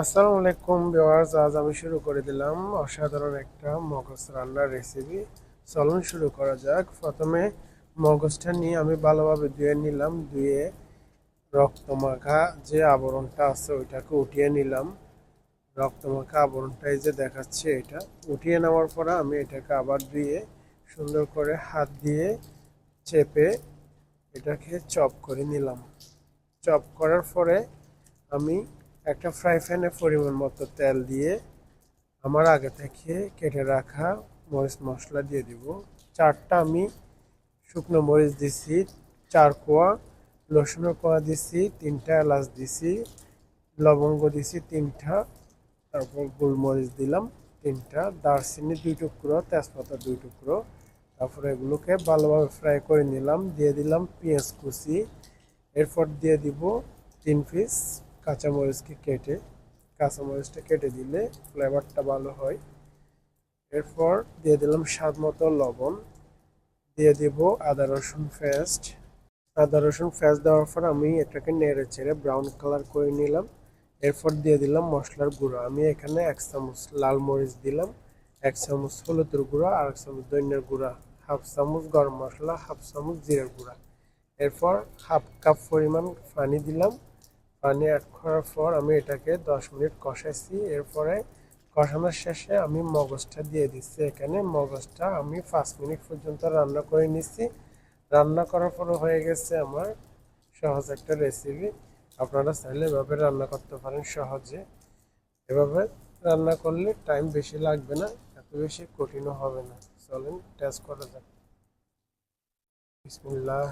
আসসালামু আলাইকুম ভিউয়ার্স, আজ আমি শুরু করে দিলাম অসাধারণ একটা মগজ রান্নার রেসিপি চলুন শুরু করা যাক। প্রথমে মগজটা নিয়ে আমি ভালোভাবে ধুয়ে নিলাম, ধুয়ে রক্তমাখা যে আবরণটা আছে ওইটাকে উঠিয়ে নিলাম। রক্তমাখা আবরণটা এই যে দেখাচ্ছে এটা। উঠিয়ে নেওয়ার পরে আমি এটাকে আবার ধুয়ে সুন্দর করে হাত দিয়ে চেপে এটাকে চপ করে নিলাম। চপ করার পরে আমি একটা ফ্রাই প্যানে পরিমাণ মতো তেল দিয়ে আমার আগে থেকে কেটে রাখা মরিচ মশলা দিয়ে দিব। চারটা আমি শুকনো মরিচ দিছি, চার কোয়া রসুনের কোয়া দিছি, তিনটা এলাচ দিছি, লবঙ্গ দিছি তিনটা, তারপর গোলমরিচ দিলাম তিনটা, দারচিনি দুই টুকরো, তেজপাতা দুই টুকরো, তারপরে এগুলোকে ভালোভাবে ফ্রাই করে নিলাম, দিয়ে দিলাম পেঁয়াজ কুচি, এরপর দিয়ে দিব তিন পিস কাঁচামরিচকে কেটে, কাঁচামরিচটা কেটে দিলে ফ্লেভারটা ভালো হয়। এরপর দিয়ে দিলাম স্বাদ মতো লবণ। দিয়ে দিব আদা, রসুন পেস্ট। আদা, রসুন পেস্ট দেওয়ার পর আমি এটাকে নেড়ে চেড়ে ব্রাউন কালার করে নিলাম। এরপর দিয়ে দিলাম মশলার গুঁড়ো। আমি এখানে এক চামচ লাল মরিচ দিলাম, এক চামচ হলুদের গুঁড়া আর এক চামচ দইনের গুঁড়া, হাফ চামচ গরম মশলা, হাফ চামচ জিরের গুঁড়া। এরপর হাফ কাপ পরিমাণ পানি দিলাম। পানি অ্যাড করার পর আমি এটাকে দশ মিনিট কষাইছি। এরপরে কষানোর শেষে আমি মগজটা দিয়ে দিচ্ছি। এখানে মগজটা আমি পাঁচ মিনিট পর্যন্ত রান্না করে নিচ্ছি। রান্না করার পরে হয়ে গেছে আমার সহজ একটা রেসিপি আপনারা চাইলে এভাবে রান্না করতে পারেন সহজে। এভাবে রান্না করলে টাইম বেশি লাগবে না, এত বেশি কঠিনও হবে না। চলেন টেস্ট করা যাক। বিসমিল্লাহ।